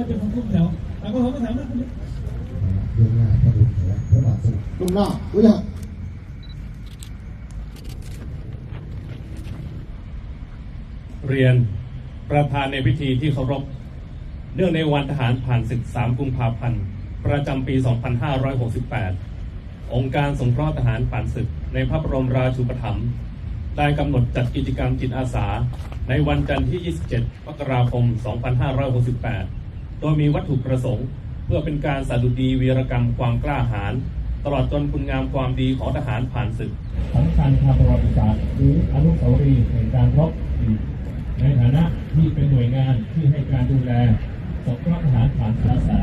ก็จะคุ้มแถวแต่ก็ผมก็ถามว่าคุณเรื่องง่ายก็ดูแผลพระบาทสมเด็จลุงหน้ารู้ยังเรียนประธานในพิธีที่เคารพ เนื่องในวันทหารผ่านศึก 3 กุมภาพันธ์ ประจำปี 2568 องค์การสงเคราะห์ทหารผ่านศึก ในพระบรมราชูปถัมภ์ได้กำหนดจัดกิจกรรมจิตอาสา ในวันจันทร์ที่ 27 มกราคม 2568 โดยมีวัตถุประสงค์ เพื่อเป็นการสาดุดีวีรกรรมความกล้าหาญตลอดจนคุณงามความดีของทหารผ่านศึกสำคัญทางประวัติศาสตร์หรืออนุสาวรีย์แห่งการรบอีในฐานะที่เป็นหน่วยงานที่ให้การดูแลสงคราทหารผ่านอาสา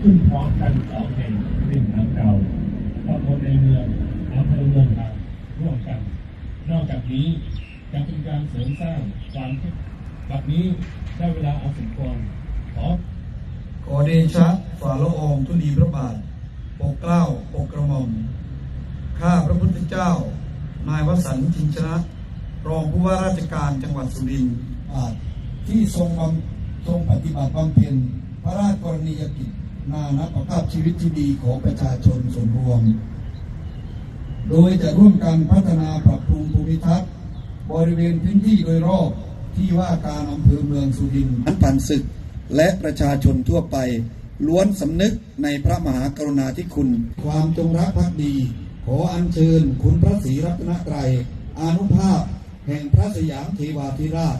ขึ้นพร้อมกันสองแห่งริมน้ำเก่าตำบลในเมืองอำเภอเมืองราร่วมกัน นอกจากนี้ยังเป็นการเสริมสร้างความคิดแบบนี้ได้เวลาเอาสิ่งควร ขอเดชะฝ่าละอองธุลีพระบาท ปกเกล้า ปกกระหม่อม ข้าพระพุทธเจ้า นายวสันต์ชินชนะ รองผู้ว่าราชการจังหวัดสุรินทร์อาจที่ทรงบำทรงปฏิบัติบำเพ็ญพระราชกรณียกิจนานับประภาพชีวิตที่ดีของประชาชนส่วนรวม โดยจะร่วมกันพัฒนาปรับปรุงภูมิทัศน์บริเวณพื้นที่โดยรอบที่ว่าการอำเภอเมืองสุรินทร์นั้นผ่านศึก และประชาชนทั่วไป ล้วนสำนึกในพระมหากรุณาธิคุณ ความจงรักภักดี ขออัญเชิญคุณพระศรีรัตนตรัยอานุภาพ แห่งพระสยามเทวาธิราช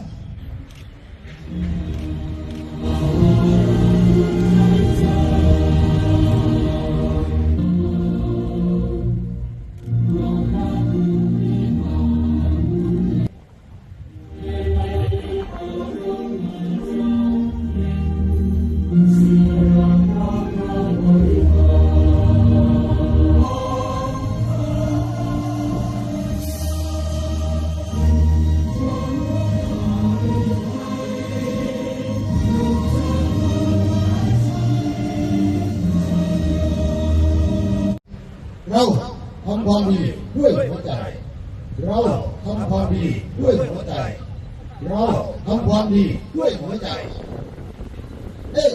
เราทำความดีด้วยหัวใจ เราทำความดีด้วยหัวใจ เราทำความดีด้วยหัวใจ เอ้ย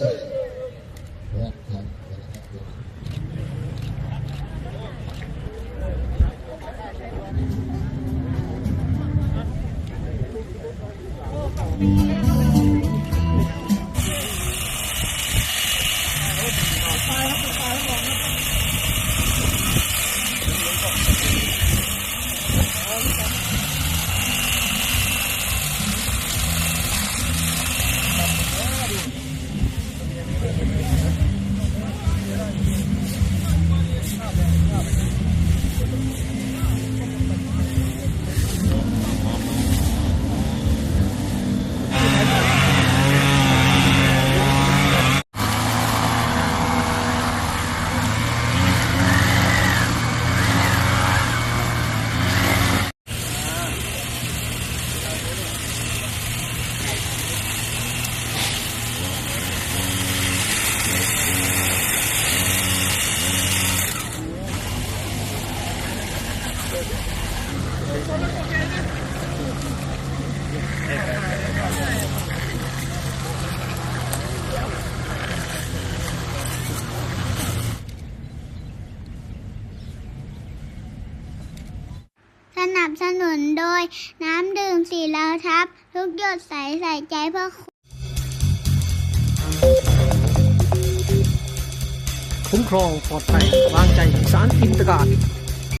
สนับสนุนโดยน้ำดื่มสีเหลาทับ ทุกหยดใสใส่ใจเพื่อคุณ คุ้มครองปลอดภัยวางใจสารอินตการ